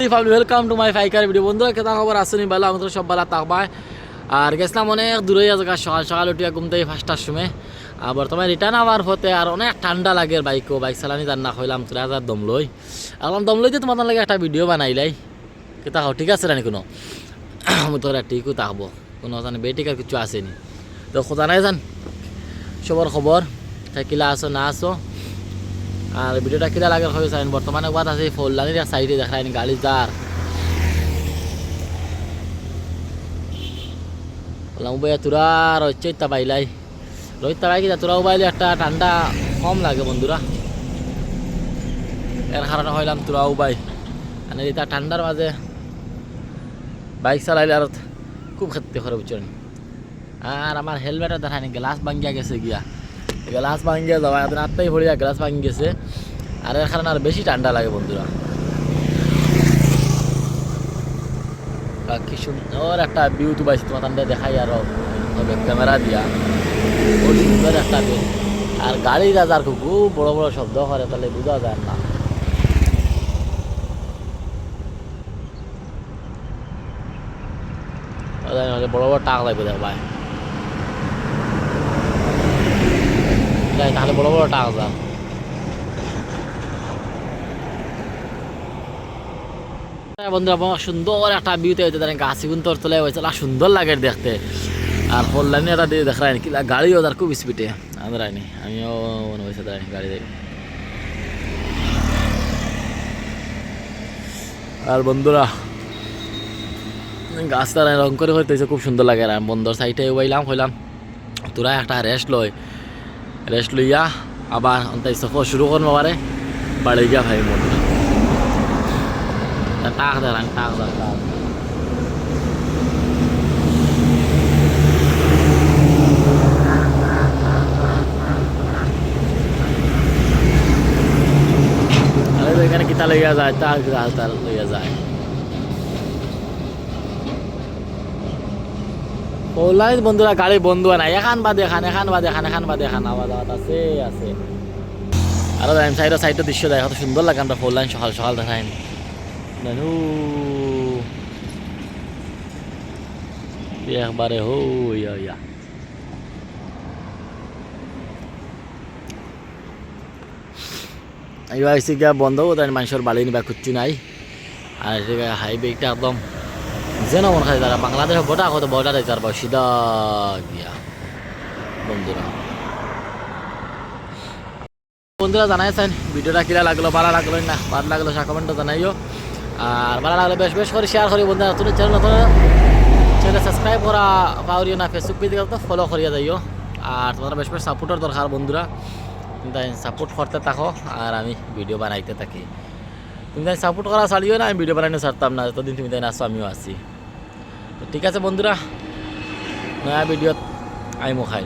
Welcome to my ফাইকার video বন্ধুরা কেতা খবর? আসুনি, ভালো, আমাদের সব ভালো থাকবায় আর গেছিলাম অনেক দূরে জায়গা সকাল সকাল উঠিয়া ঘুম থেকে পাঁচটার সময়। আর বর্তমানে রিটার্ন আবার হতে আর অনেক ঠান্ডা লাগে বাইকও বাইক চালানি জান না, হইলাম তোরা হাজার দম লই আর দম লইতে তোমার লাগে একটা ভিডিও বানাইলাই কেতা হও ঠিক আছে রানি কোনো? আমি তোর ঠিকও থাকব কোনো জানি বেটিক আর কিছু আসেনি। তো খোঁজা নাই জান, সবর খবর। থাকিলা আসো না আসো আর ভিডিওটা কিরা লাগে হয়েছে বর্তমানে বাদ আছে ফোল্লানির সাইডে দেখায় গাড়ি যার বললাম ভাইয়া তোরা রইচা বাইলাই। রইতা বাই কিনা তোরাও বাইলে একটা ঠান্ডা কম লাগে বন্ধুরা। এর কারণে হইলাম তোরাও বাই মানে এটা ঠান্ডার মাঝে বাইক চালাইলে আর খুব ক্ষতি করে বুঝছেন। আর আমার হেলমেটে দেখায়নি গ্লাস ভাঙ্গিয়া গেছে গিয়া। গ্লাস ভাঙ্গিয়া যাওয়া এত আত্মাই ভরিয়া গ্লাস ভাঙি গেছে। আর এর কারণে আর বেশি ঠান্ডা লাগে বন্ধুরা। কি সুন্দর একটা ভিউ তো পাইছি তোমার তান্ডে দেখাই আরও। তবে ক্যামেরা দিয়া। খুব সুন্দর একটা ভিউ আর গাড়ির রাজার খুব বড় বড় শব্দ করে তাহলে বোঝা যায় না, বড় বড় টাক লাগবে দেখ ভাই। তাহলে বড় বড় টাক যা বন্ধুরা আমার সুন্দর একটা গাছি তোর সুন্দর লাগে দেখতে। আর হল্লানি একটা দিয়ে দেখা গাড়িও তার খুব স্পিডে আমিও মনে হয়েছে গাড়ি দেখি আর বন্ধুরা গাছ তারা রং করে হইতেছে, খুব সুন্দর লাগে। আর বন্ধুর সাইডে উবাইলাম, হইলাম। তোরা একটা রেস্ট লয়। রেস্ট লইয়া আবার অন্তাই সফর শুরু করব পারে বাড়ি গিয়া ভাই বন্ধুরা টাক দেন টাক দেন টাক আরে তো এখানে কিতা লইয়া যায় তার তার লইয়া যায় ওলাই বন্ধুরা, গাড়ি বন্ধু নাই এখান বাদে, এখান এখান বাদে, এখান এখান বাদে, এখান আওয়াজ আওয়াজ আছে আছে। আরও দাম সাইডে সাইডে দৃশ্য দেয় কত সুন্দর লাগে আমরা ফোর লাইন সকাল সকাল দেখাই। নানু একবারে হো, ইয়া ইয়া। এবার এসে গিয়া বন্ধ তাই মানুষের বালি নিবা খুঁজছি নাই। আর হাইওয়েটা একদম যেন মন খাই তারা বাংলাদেশের বটা কত বর্ডার আছে তারপর সিধা গিয়া। বন্ধুরা। বন্ধুরা, জানাইছেন, ভিডিওটা কিরা লাগল ভালো লাগল না? ভালো লাগল সে কমেন্টটা জানাইও। আর ভালো লাগলে, বেশ বেশ করে শেয়ার করি বন্ধুরা। তুমি চ্যানেল নতুন চ্যানেল সাবস্ক্রাইব করা পাওয়ারিও না ফেসবুক পেজে তো ফলো করিয়া যাইও। আর তোমরা বেশ বেশ সাপোর্টের দরকার, বন্ধুরা। তাই সাপোর্ট করতে থাকো, আর আমি ভিডিও বানাইতে থাকি। তুমি তাই সাপোর্ট করা ছাড়িও না, আমি ভিডিও বানাইতে ছাড়তাম না, যতদিন তুমি তাই আসো আমিও আসি তো ঠিক আছে বন্ধুরা নয়া ভিডিওত আইমো খাই